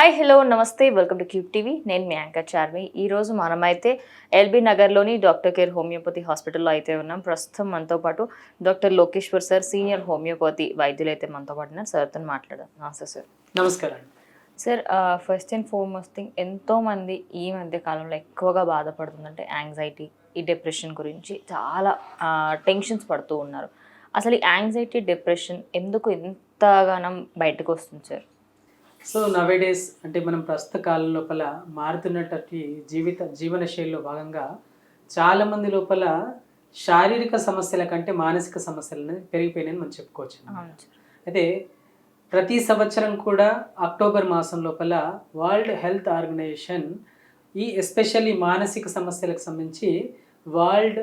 Hi hello నమస్తే welcome to cube TV. నేను మీ యాంకర్ చార్మి. ఈ రోజు మనమైతే ఎల్బీ నగర్లోని డాక్టర్ కేర్ హోమియోపతి హాస్పిటల్లో అయితే ఉన్నాం. ప్రస్తుతం మనతో పాటు doctor Lokeshwar sir senior homoeopathy వైద్యులు అయితే మనతో పాటు ఉన్నారు. సార్తో మాట్లాడదాం. నమస్తే సార్. నమస్కారం sir first and foremost thing ఎంతో మంది ఈ మధ్య కాలంలో ఎక్కువగా బాధపడుతుందంటే యాంగ్జైటీ ఈ డిప్రెషన్ గురించి చాలా టెన్షన్స్ పడుతూ ఉన్నారు. అసలు ఈ యాంగ్జైటీ డిప్రెషన్ ఎందుకు ఎంతగానం బయటకు వస్తుంది సార్? సో నవేడేస్ అంటే మనం ప్రస్తుత కాలం లోపల మారుతున్నటువంటి జీవిత జీవన శైలిలో భాగంగా చాలామంది లోపల శారీరక సమస్యల కంటే మానసిక సమస్యలు అనేది పెరిగిపోయినాయని మనం చెప్పుకోవచ్చు అయితే ప్రతి సంవత్సరం కూడా అక్టోబర్ మాసం లోపల వరల్డ్ హెల్త్ ఆర్గనైజేషన్ ఈ ఎస్పెషల్లీ మానసిక సమస్యలకు సంబంధించి వరల్డ్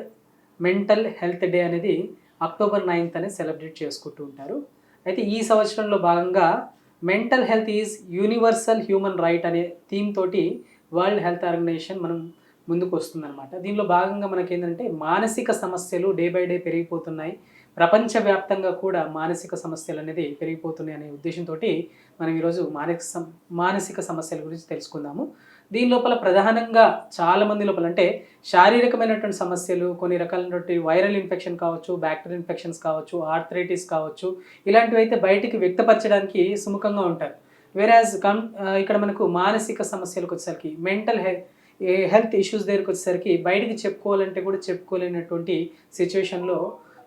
మెంటల్ హెల్త్ డే అనేది అక్టోబర్ నైన్త్ అనేది సెలబ్రేట్ చేసుకుంటూ ఉంటారు. అయితే ఈ సంవత్సరంలో భాగంగా mental health is universal human right అనే థీమ్ తోటి వరల్డ్ హెల్త్ ఆర్గనైజేషన్ మనం ముందుకు వస్తుందన్నమాట. దీనిలో భాగంగా మనకి ఏంటంటే మానసిక సమస్యలు డే బై డే పెరిగిపోతున్నాయి. ప్రపంచవ్యాప్తంగా కూడా మానసిక సమస్యలు అనేది పెరిగిపోతున్నాయి అనే ఉద్దేశంతో మనం ఈరోజు మానసిక మానసిక సమస్యల గురించి తెలుసుకుందాము. దీని లోపల ప్రధానంగా చాలా మంది లోపల అంటే శారీరకమైనటువంటి సమస్యలు కొన్ని రకాలైనటువంటి వైరల్ ఇన్ఫెక్షన్ కావచ్చు బ్యాక్టీరియల్ ఇన్ఫెక్షన్స్ కావచ్చు ఆర్థరైటిస్ కావచ్చు ఇలాంటివి అయితే బయటికి వ్యక్తపరచడానికి సుముఖంగా ఉంటారు. వేరాజ్ కం ఇక్కడ మనకు మానసిక సమస్యలకు వచ్చేసరికి మెంటల్ హెల్త్ హెల్త్ ఇష్యూస్ దగ్గరికి వచ్చేసరికి బయటికి చెప్పుకోవాలంటే కూడా చెప్పుకోలేనటువంటి సిచ్యువేషన్లో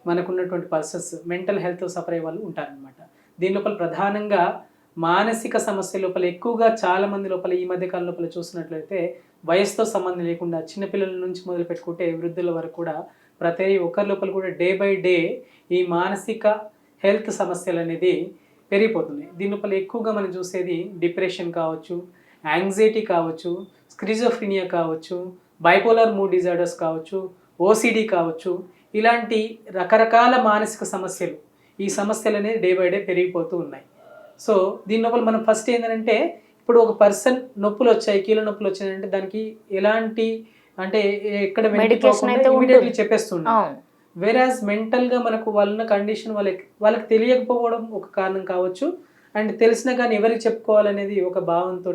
మనకున్నటువంటి పర్సన్స్ మెంటల్ హెల్త్ సఫర్ అయ్యే వాళ్ళు ఉంటారనమాట దీని లోపల ప్రధానంగా మానసిక సమస్య లోపల ఎక్కువగా చాలా మంది లోపల ఈ మధ్య కాలం లోపల చూసినట్లయితే వయసుతో సంబంధం లేకుండా చిన్నపిల్లల నుంచి మొదలు పెట్టుకుంటే వృద్ధుల వరకు కూడా ప్రతి ఒక్కరి లోపల కూడా డే బై డే ఈ మానసిక హెల్త్ సమస్యలు అనేది పెరిగిపోతున్నాయి. దీని లోపల ఎక్కువగా మనం చూసేది డిప్రెషన్ కావచ్చు యాంగ్జైటీ కావచ్చు స్క్రిజోఫ్రినియా కావచ్చు బైపోలార్ మూడ్ డిజార్డర్స్ కావచ్చు ఓసిడి కావచ్చు. ఇలాంటి రకరకాల మానసిక సమస్యలు ఈ సమస్యలు అనేది డే బై డే పెరిగిపోతూ ఉన్నాయి. సో దీని లోపల మనం ఫస్ట్ ఏంటంటే ఇప్పుడు ఒక పర్సన్ నొప్పులు వచ్చాయి కీళ్ళ నొప్పులు వచ్చాయంటే దానికి ఎలాంటి అంటే ఎక్కడ. ఇమీడియట్లీ చెప్పేస్తున్నాం వేరాజ్ మెంటల్గా మనకు వాళ్ళ కండిషన్ వాళ్ళకి వాళ్ళకి తెలియకపోవడం ఒక కారణం కావచ్చు. అండ్ తెలిసినా కానీ ఎవరికి చెప్పుకోవాలనేది ఒక భావంతో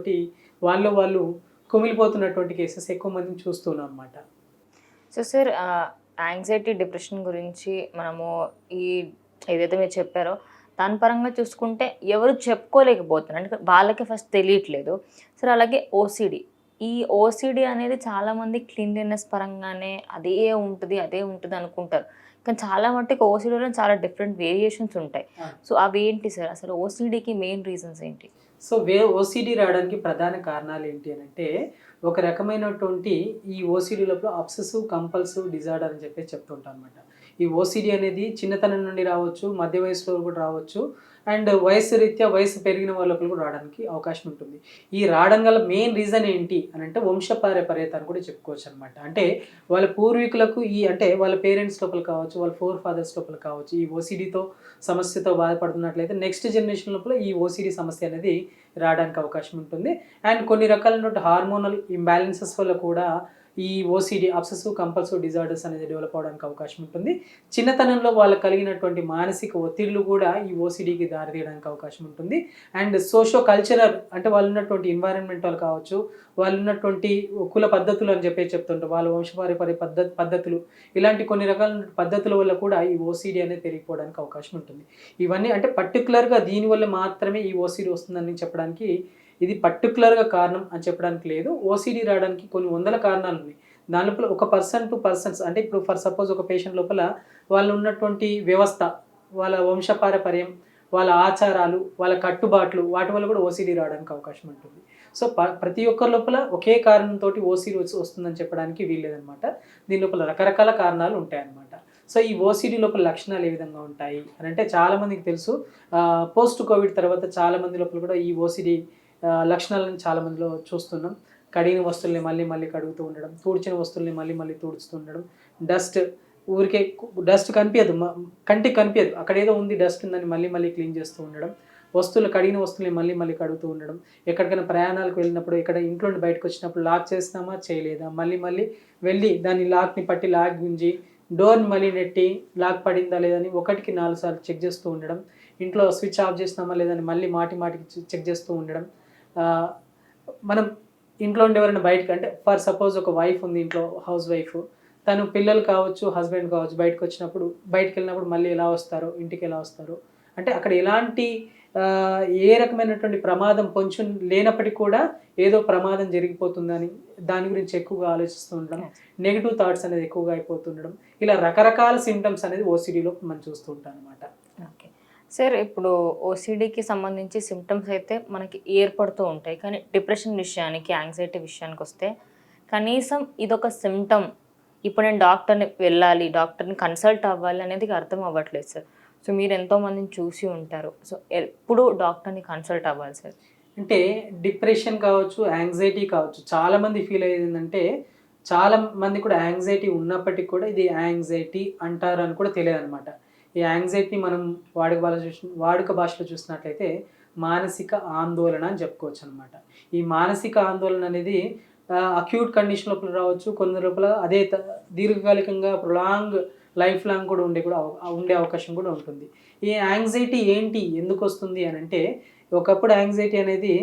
వాళ్ళు వాళ్ళు కుమిలిపోతున్నటువంటి కేసెస్ ఎక్కువ మందిని చూస్తున్నాం అనమాట సో సార్ యాంగ్జైటీ డిప్రెషన్ గురించి మనము ఈ ఏదైతే మీరు చెప్పారో దాని పరంగా చూసుకుంటే ఎవరు చెప్పుకోలేకపోతున్నారు. అంటే వాళ్ళకి ఫస్ట్ తెలియట్లేదు. సార్ అలాగే ఓసిడి ఈ ఓసిడి అనేది చాలామంది క్లీన్లీనెస్ పరంగానే అదే ఉంటుంది అదే ఉంటుంది అనుకుంటారు. కానీ చాలా మట్టుకు ఓసిడీలో చాలా డిఫరెంట్ వేరియేషన్స్ ఉంటాయి. సో అవి ఏంటి సార్? అసలు ఓసిడీకి మెయిన్ రీజన్స్ ఏంటి? సో వే ఓసిడి రావడానికి ప్రధాన కారణాలు ఏంటి అని అంటే ఒక రకమైనటువంటి ఈ ఓసిడి లోపల అబ్సెసివ్ కంపల్సివ్ డిజార్డర్ అని చెప్పేసి చెప్తుంటాం అనమాట ఈ ఓసిడి అనేది చిన్నతనం నుండి రావచ్చు మధ్య వయసులో కూడా రావచ్చు. అండ్ వయసు రీత్యా వయసు పెరిగిన వాళ్ళ కూడా రావడానికి అవకాశం ఉంటుంది. ఈ రావడం గల మెయిన్ రీజన్ ఏంటి అని అంటే వంశపారపర్యత అని కూడా చెప్పుకోవచ్చు అనమాట అంటే వాళ్ళ పూర్వీకులకు ఈ అంటే వాళ్ళ పేరెంట్స్ లోపల కావచ్చు వాళ్ళ ఫోర్ ఫాదర్స్ లోపల కావచ్చు ఈ ఓసిడితో సమస్యతో బాధపడుతున్నట్లయితే నెక్స్ట్ జనరేషన్ లోపల ఈ ఓసిడి సమస్య అనేది రావడానికి అవకాశం ఉంటుంది. అండ్ కొన్ని రకాలైన హార్మోనల్ ఇంబ్యాలెన్సెస్ వల్ల కూడా ఈ ఓసిడి అబ్సెసివ్ కంపల్సివ్ డిజార్డర్స్ అనేది డెవలప్ అవడానికి అవకాశం ఉంటుంది. చిన్నతనంలో వాళ్ళకు కలిగినటువంటి మానసిక ఒత్తిళ్ళు కూడా ఈ ఓసిడికి దారితీయడానికి అవకాశం ఉంటుంది. అండ్ సోషో కల్చరల్ అంటే వాళ్ళు ఉన్నటువంటి ఎన్వైరన్మెంటల్ కావచ్చు వాళ్ళు ఉన్నటువంటి కుల పద్ధతులు అని చెప్పి చెప్తుంటారు. వాళ్ళ వంశపారపర్య పద్ధతి పద్ధతులు ఇలాంటి కొన్ని రకాల పద్ధతుల వల్ల కూడా ఈ ఓసిడి అనేది పెరిగిపోవడానికి అవకాశం ఉంటుంది. ఇవన్నీ అంటే పర్టికులర్గా దీనివల్ల మాత్రమే ఈ ఓసిడి వస్తుందని చెప్పడానికి ఇది పర్టికులర్గా కారణం అని చెప్పడానికి లేదు. ఓసీడీ రావడానికి కొన్ని వందల కారణాలు ఉన్నాయి. దాని లోపల ఒక పర్సన్ టు పర్సన్స్ అంటే ఇప్పుడు ఫర్ సపోజ్ ఒక పేషెంట్ లోపల వాళ్ళు ఉన్నటువంటి వ్యవస్థ వాళ్ళ వంశపారపర్యం వాళ్ళ ఆచారాలు వాళ్ళ కట్టుబాట్లు వాటి వల్ల కూడా ఓసీడీ రావడానికి అవకాశం ఉంటుంది. సో ప ప్రతి ఒక్కరి లోపల ఒకే కారణంతో ఓసీడీ వచ్చి వస్తుందని చెప్పడానికి వీల్లేదనమాట దీని లోపల రకరకాల కారణాలు ఉంటాయన్నమాట. సో ఈ ఓసీడీ లోపల లక్షణాలు ఏ విధంగా ఉంటాయి? అని అంటే చాలామందికి తెలుసు. పోస్ట్ కోవిడ్ తర్వాత చాలా మంది లోపల కూడా ఈ ఓసీడీ లక్షణాలను చాలా మందిలో చూస్తున్నాం. కడిగిన వస్తువుల్ని మళ్ళీ మళ్ళీ కడుగుతూ ఉండడం తుడిచిన వస్తువుల్ని మళ్ళీ మళ్ళీ తుడుస్తూ ఉండడం. డస్ట్ ఊరికే డస్ట్ కనిపించదు కంటికి కనిపించదు. అక్కడ ఏదో ఉంది డస్ట్ ఉందని మళ్ళీ మళ్ళీ క్లీన్ చేస్తూ ఉండడం. వస్తువులు కడిగిన వస్తువుల్ని మళ్ళీ మళ్ళీ కడుగుతూ ఉండడం. ఎక్కడికైనా ప్రయాణాలకు వెళ్ళినప్పుడు ఇక్కడ ఇంట్లో నుండి బయటకు వచ్చినప్పుడు లాక్ చేస్తామా చేయలేదా? మళ్ళీ మళ్ళీ వెళ్ళి దాన్ని లాక్ని పట్టి లాక్ గుంజి డోర్ని మళ్ళీ నెట్టి లాక్ పడిందా లేదని ఒకటికి నాలుగు సార్లు చెక్ చేస్తూ ఉండడం. ఇంట్లో స్విచ్ ఆఫ్ చేసినామా లేదని మళ్ళీ మాటి మాటికి చెక్ చేస్తూ ఉండడం. మనం ఇంట్లో ఉండే ఎవరైనా బయటకు అంటే ఫర్ సపోజ్ ఒక వైఫ్ ఉంది ఇంట్లో హౌస్ వైఫ్ తను పిల్లలు కావచ్చు హస్బెండ్ కావచ్చు బయటకు వచ్చినప్పుడు బయటకు వెళ్ళినప్పుడు మళ్ళీ ఎలా వస్తారో ఇంటికి ఎలా వస్తారో. అంటే అక్కడ ఎలాంటి ఏ రకమైనటువంటి ప్రమాదం కొంచెం లేనప్పటికీ కూడా ఏదో ప్రమాదం జరిగిపోతుందని దాని గురించి ఎక్కువగా ఆలోచిస్తూ ఉండడం నెగిటివ్ థాట్స్ అనేది ఎక్కువగా అయిపోతుండడం ఇలా రకరకాల సిమ్టమ్స్ అనేది ఓసిడీలో మనం చూస్తూ ఉంటాం అనమాట సార్ ఇప్పుడు ఓసిడికి సంబంధించి సిమ్టమ్స్ అయితే మనకి ఏర్పడుతూ ఉంటాయి. కానీ డిప్రెషన్ విషయానికి యాంగ్జైటీ విషయానికి వస్తే కనీసం ఇదొక సిమ్టమ్ ఇప్పుడు నేను డాక్టర్ని వెళ్ళాలి డాక్టర్ని కన్సల్ట్ అవ్వాలి అనేది అర్థం అవ్వట్లేదు సార్. సో మీరు ఎంతోమందిని చూసి ఉంటారు. సో ఎప్పుడు డాక్టర్ని కన్సల్ట్ అవ్వాలి సార్. అంటే డిప్రెషన్ కావచ్చు యాంగ్జైటీ కావచ్చు చాలామంది ఫీల్ అయ్యేది ఏంటంటే చాలా మంది కూడా యాంగ్జైటీ ఉన్నప్పటికీ కూడా ఇది యాంగ్జైటీ అంటారు అని కూడా తెలియదు అనమాట ఈ యాంగ్జైటీని మనం వాడుక భాష చూసి వాడుక భాషలో చూసినట్లయితే మానసిక ఆందోళన అని చెప్పుకోవచ్చు అనమాట ఈ మానసిక ఆందోళన అనేది అక్యూట్ కండిషన్ లోపల రావచ్చు కొందరు లోపల అదే త- దీర్ఘకాలికంగా ప్రొలాంగ్ లైఫ్ లాంగ్ కూడా ఉండే కూడా ఉండే అవకాశం కూడా ఉంటుంది. ఈ యాంగ్జైటీ ఏంటి ఎందుకు వస్తుంది అని అంటే ఒకప్పుడు యాంగ్జైటీ అనేది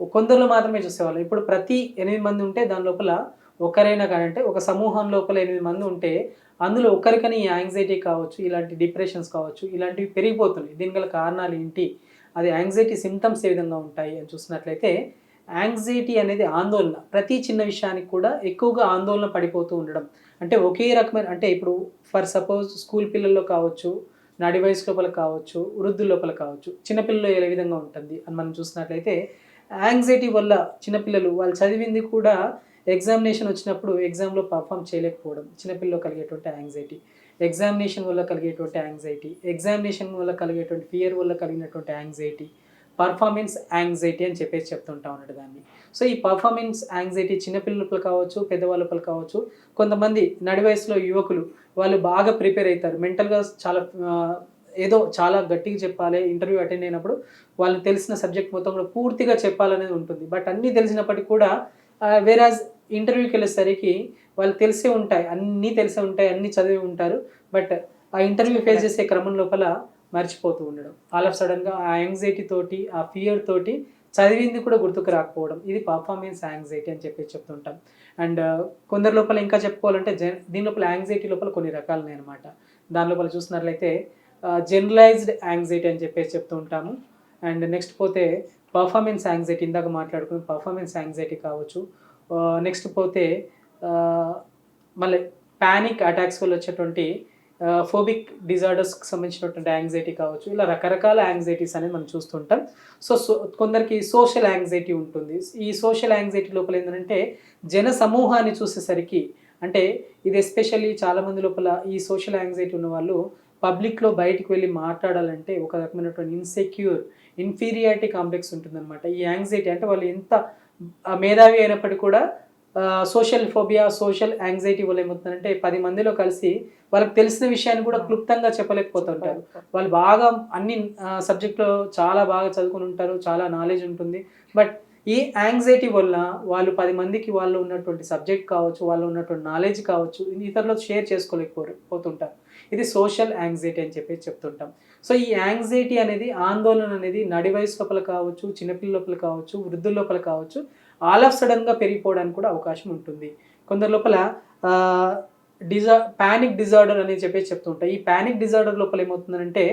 కొందరిలో మాత్రమే చూసేవాళ్ళం. ఇప్పుడు ప్రతి ఎనిమిది మంది ఉంటే దాని లోపల ఒకరైనా కానీ అంటే ఒక సమూహం లోపల ఎనిమిది మంది ఉంటే అందులో ఒకరికని ఈ యాంగ్జైటీ కావచ్చు ఇలాంటి డిప్రెషన్స్ కావచ్చు ఇలాంటివి పెరిగిపోతున్నాయి. దీని గల కారణాలు ఏంటి? అది యాంగ్జైటీ సిమ్టమ్స్ ఏ విధంగా ఉంటాయి అని చూసినట్లయితే యాంగ్జైటీ అనేది ఆందోళన. ప్రతి చిన్న విషయానికి కూడా ఎక్కువగా ఆందోళన పడిపోతూ ఉండడం. అంటే ఒకే రకమైన అంటే ఇప్పుడు ఫర్ సపోజ్ స్కూల్ పిల్లల్లో కావచ్చు నడి వయసు లోపల కావచ్చు వృద్ధుల లోపల కావచ్చు చిన్నపిల్లలు ఏ విధంగా ఉంటుంది అని మనం చూసినట్లయితే యాంగ్జైటీ వల్ల చిన్నపిల్లలు వాళ్ళు చదివింది కూడా ఎగ్జామినేషన్ వచ్చినప్పుడు ఎగ్జామ్లో పర్ఫామ్ చేయలేకపోవడం చిన్నపిల్లలు కలిగేటువంటి యాంగ్జైటీ ఎగ్జామినేషన్ వల్ల కలిగేటువంటి యాంగ్జైటీ ఎగ్జామినేషన్ వల్ల కలిగేటువంటి ఫియర్ వల్ల కలిగినటువంటి యాంగ్జైటీ పర్ఫార్మెన్స్ యాంగ్జైటీ అని చెప్పేసి చెప్తుంటా అన్నట్టు దాన్ని. సో ఈ పర్ఫార్మెన్స్ యాంగ్జైటీ చిన్నపిల్లలపలు కావచ్చు పెద్దవాళ్ళపలు కావచ్చు కొంతమంది నడి వయసులో యువకులు వాళ్ళు బాగా ప్రిపేర్ అవుతారు. మెంటల్గా చాలా ఏదో చాలా గట్టిగా చెప్పాలి ఇంటర్వ్యూ అటెండ్ అయినప్పుడు వాళ్ళు తెలిసిన సబ్జెక్ట్ మొత్తం కూడా పూర్తిగా చెప్పాలనేది ఉంటుంది. బట్ అన్నీ తెలిసినప్పటికీ కూడా వేరాజ్ ఇంటర్వ్యూకి వెళ్ళేసరికి వాళ్ళు తెలిసే ఉంటాయి అన్నీ తెలిసే ఉంటాయి అన్నీ చదివి ఉంటారు బట్ ఆ ఇంటర్వ్యూ ఫేస్ చేసే క్రమం లోపల మర్చిపోతూ ఉండడం. ఆల్ ఆఫ్ సడన్గా ఆ యాంగ్జైటీ తోటి ఆ ఫియర్ తోటి చదివింది కూడా గుర్తుకు రాకపోవడం. ఇది పర్ఫార్మెన్స్ యాంగ్జైటీ అని చెప్పి చెప్తుంటాం. అండ్ కొందరి లోపల ఇంకా చెప్పుకోవాలంటే జన్ దీని లోపల యాంగ్జైటీ లోపల కొన్ని రకాలు ఉన్నాయి అనమాట దాని లోపల చూసినట్లయితే జనరలైజ్డ్ యాంగ్జైటీ అని చెప్పేసి చెప్తూ ఉంటాము అండ్ నెక్స్ట్ పోతే పర్ఫార్మెన్స్ యాంగ్జైటీ ఇందాక మాట్లాడుకుని పర్ఫార్మెన్స్ యాంగ్జైటీ కావచ్చు నెక్స్ట్ పోతే మళ్ళీ ప్యానిక్ అటాక్స్ వల్ల వచ్చేటువంటి ఫోబిక్ డిజార్డర్స్కి సంబంధించినటువంటి యాంగ్జైటీ కావచ్చు ఇలా రకరకాల యాంగ్జైటీస్ అనేది మనం చూస్తుంటాం సో సో కొందరికి సోషల్ యాంగ్జైటీ ఉంటుంది. ఈ సోషల్ యాంగ్జైటీ లోపల ఏంటంటే జన సమూహాన్ని చూసేసరికి అంటే ఇది ఎస్పెషల్లీ చాలామంది లోపల ఈ సోషల్ యాంగ్జైటీ ఉన్న వాళ్ళు పబ్లిక్లో బయటికి వెళ్ళి మాట్లాడాలంటే ఒక రకమైనటువంటి ఇన్సెక్యూర్ ఇన్ఫీరియారిటీ కాంప్లెక్స్ ఉంటుందన్నమాట. ఈ యాంగ్జైటీ అంటే వాళ్ళు ఎంత మేధావి అయినప్పటికీ కూడా సోషల్ ఫోబియా సోషల్ యాంగ్జైటీ వల్ల ఏమవుతుందంటే పది మందిలో కలిసి వాళ్ళకి తెలిసిన విషయాన్ని కూడా క్లుప్తంగా చెప్పలేకపోతుంటారు. వాళ్ళు బాగా అన్ని సబ్జెక్ట్లో చాలా బాగా చదువుకుని ఉంటారు చాలా నాలెడ్జ్ ఉంటుంది. బట్ ఈ యాంగ్జైటీ వల్ల వాళ్ళు పది మందికి వాళ్ళు ఉన్నటువంటి సబ్జెక్ట్ కావచ్చు వాళ్ళు ఉన్నటువంటి నాలెడ్జ్ కావచ్చు ఇతరులతో షేర్ చేసుకోలేకపోరు పోతుంటారు. ఇది సోషల్ యాంగ్జైటీ అని చెప్పి చెప్తుంటాం. సో ఈ యాంగ్జైటీ అనేది ఆందోళన అనేది నడి వయసు లోపల కావచ్చు చిన్నపిల్ల లోపల కావచ్చు వృద్ధుల లోపల కావచ్చు ఆల్ ఆఫ్ సడన్గా పెరిగిపోవడానికి కూడా అవకాశం ఉంటుంది. కొందరి లోపల డిజా ప్యానిక్ డిజార్డర్ అని చెప్పేసి చెప్తుంటాయి ఈ ప్యానిక్ డిజార్డర్ లోపల ఏమవుతుందంటే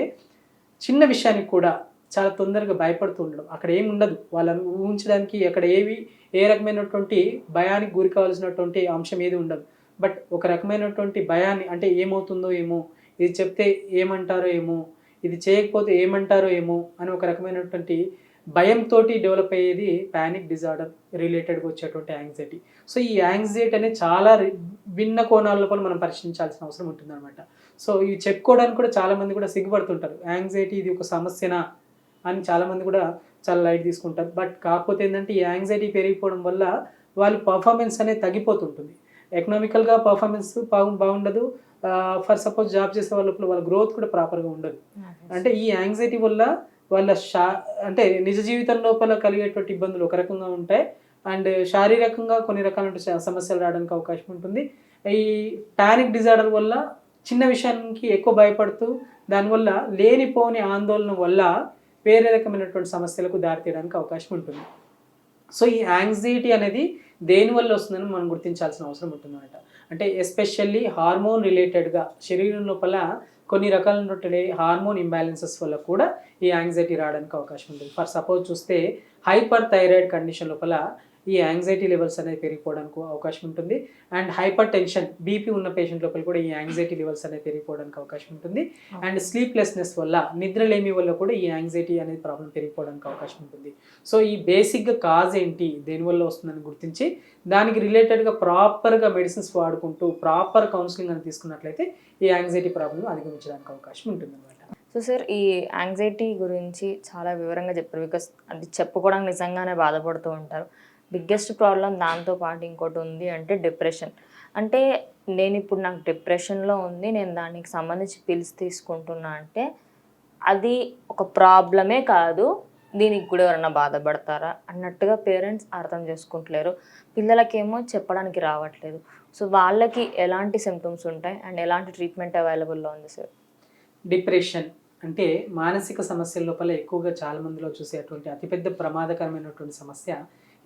చిన్న విషయానికి కూడా చాలా తొందరగా భయపడుతూ ఉండడం. అక్కడ ఏమి ఉండదు. వాళ్ళని ఊహించడానికి అక్కడ ఏవి ఏ రకమైనటువంటి భయానికి గురి కావాల్సినటువంటి అంశం ఏది ఉండదు. బట్ ఒక రకమైనటువంటి భయాన్ని అంటే ఏమవుతుందో ఏమో ఇది చెప్తే ఏమంటారో ఏమో ఇది చేయకపోతే ఏమంటారో ఏమో అని ఒక రకమైనటువంటి భయంతో డెవలప్ అయ్యేది ప్యానిక్ డిజార్డర్ రిలేటెడ్గా వచ్చేటువంటి యాంగ్జైటీ సో ఈ యాంగ్జైటీ అనేది చాలా రి- భిన్న కోణాల లోపల మనం పరిశీలించాల్సిన అవసరం ఉంటుందన్నమాట. సో ఇవి చెప్పుకోవడానికి కూడా చాలామంది కూడా సిగ్గుపడుతుంటారు. యాంగ్జైటీ ఇది ఒక సమస్యనా అని చాలామంది కూడా చాలా లైట్ తీసుకుంటారు. బట్ కాకపోతే ఏంటంటే ఈ యాంగ్జైటీ పెరిగిపోవడం వల్ల వాళ్ళ పర్ఫార్మెన్స్ అనేది తగ్గిపోతుంటుంది. ఎకనామికల్గా పర్ఫార్మెన్స్ బాగు బాగుండదు. ఫర్ సపోజ్ జాబ్ చేసే వాళ్ళ లోపల వాళ్ళ గ్రోత్ కూడా ప్రాపర్గా ఉండదు. అంటే ఈ యాంగ్జైటీ వల్ల వాళ్ళ షా అంటే నిజ జీవితం లోపల కలిగేటువంటి ఇబ్బందులు ఒక రకంగా ఉంటాయి. అండ్ శారీరకంగా కొన్ని రకాల సమస్యలు రావడానికి అవకాశం ఉంటుంది. ఈ పానిక్ డిజార్డర్ వల్ల చిన్న విషయానికి ఎక్కువ భయపడుతూ దానివల్ల లేనిపోని ఆందోళన వల్ల వేరే రకమైనటువంటి సమస్యలకు దారితీయడానికి అవకాశం ఉంటుంది. సో ఈ యాంగ్జైటీ అనేది దేని వల్ల వస్తుందని మనం గుర్తించాల్సిన అవసరం ఉంటుందన్నమాట. అంటే ఎస్పెషల్లీ హార్మోన్ రిలేటెడ్గా శరీరం లోపల కొన్ని రకాలైనటువంటి హార్మోన్ ఇంబ్యాలెన్సెస్ వల్ల కూడా ఈ యాంగ్జైటీ రావడానికి అవకాశం ఉంటుంది. ఫర్ సపోజ్ చూస్తే హైపర్ థైరాయిడ్ కండిషన్ లోపల ఈ యాంగ్జైటీ లెవెల్స్ అనేది పెరిగిపోవడానికి అవకాశం ఉంటుంది. అండ్ హైపర్ టెన్షన్ బీపీ ఉన్న పేషెంట్ లోపల కూడా ఈ యాంగ్జైటీ లెవెల్స్ అనేది పెరిగిపోవడానికి అవకాశం ఉంటుంది. అండ్ స్లీప్లెస్నెస్ వల్ల నిద్రలేమి వల్ల కూడా ఈ యాంగ్జైటీ అనేది ప్రాబ్లం పెరిగిపోవడానికి అవకాశం ఉంటుంది. సో ఈ బేసిక్గా కాజ్ ఏంటి దేనివల్ల వస్తుందని గుర్తించి దానికి రిలేటెడ్గా ప్రాపర్గా మెడిసిన్స్ వాడుకుంటూ ప్రాపర్ కౌన్సిలింగ్ అని తీసుకున్నట్లయితే ఈ యాంగ్జైటీ ప్రాబ్లం అధిగమించడానికి అవకాశం ఉంటుంది అనమాట సో సార్ ఈ యాంగ్జైటీ గురించి చాలా వివరంగా చెప్పారు. బికాస్ అది చెప్పుకోవడానికి నిజంగానే బాధపడుతూ ఉంటారు. బిగ్గెస్ట్ ప్రాబ్లం దాంతో పాటు ఇంకోటి ఉంది అంటే డిప్రెషన్. అంటే నేను ఇప్పుడు నాకు డిప్రెషన్లో ఉంది నేను దానికి సంబంధించి పిల్స్ తీసుకుంటున్నా అంటే అది ఒక ప్రాబ్లమే కాదు దీనికి కూడా ఎవరైనా బాధపడతారా అన్నట్టుగా పేరెంట్స్ అర్థం చేసుకుంటలేరు. పిల్లలకేమో చెప్పడానికి రావట్లేదు. సో వాళ్ళకి ఎలాంటి సిమ్టమ్స్ ఉంటాయి అండ్ ఎలాంటి ట్రీట్మెంట్ అవైలబుల్లో ఉంది సార్? డిప్రెషన్ అంటే మానసిక సమస్యల లోపల ఎక్కువగా చాలా మందిలో చూసేటువంటి అతిపెద్ద ప్రమాదకరమైనటువంటి సమస్య